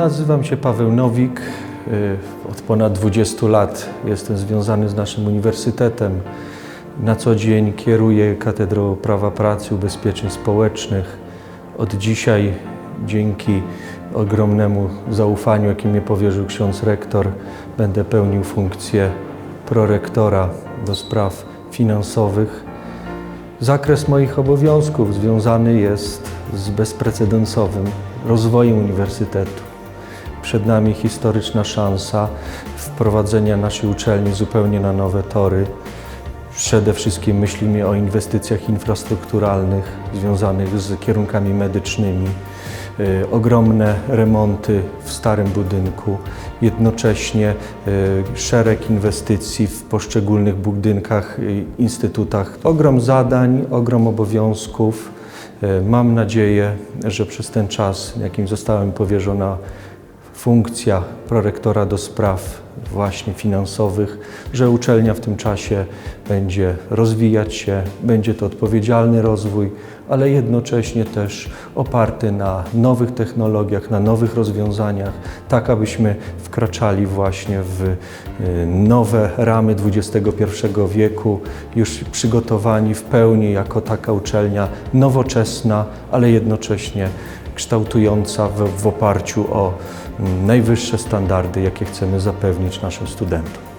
Nazywam się Paweł Nowik. Y, Od ponad 20 lat jestem związany z naszym uniwersytetem. Na co dzień kieruję Katedrą Prawa Pracy Ubezpieczeń Społecznych. Od dzisiaj, dzięki ogromnemu zaufaniu, jakie mnie powierzył ksiądz rektor, będę pełnił funkcję prorektora do spraw finansowych. Zakres moich obowiązków związany jest z bezprecedensowym rozwojem uniwersytetu. Przed nami historyczna szansa wprowadzenia naszej uczelni zupełnie na nowe tory. Przede wszystkim myślimy o inwestycjach infrastrukturalnych związanych z kierunkami medycznymi, y, ogromne remonty w starym budynku, jednocześnie y, szereg inwestycji w poszczególnych budynkach, instytutach. Ogrom zadań, ogrom obowiązków. Y, Mam nadzieję, że przez ten czas, jakim została mi powierzona funkcja prorektora do spraw właśnie finansowych, że uczelnia w tym czasie będzie rozwijać się, będzie to odpowiedzialny rozwój, ale jednocześnie też oparty na nowych technologiach, na nowych rozwiązaniach, tak abyśmy wkraczali właśnie w y, nowe ramy XXI wieku, już przygotowani w pełni jako taka uczelnia nowoczesna, ale jednocześnie kształtująca w, w oparciu o mm, najwyższe standardy, jakie chcemy zapewnić naszym studentom.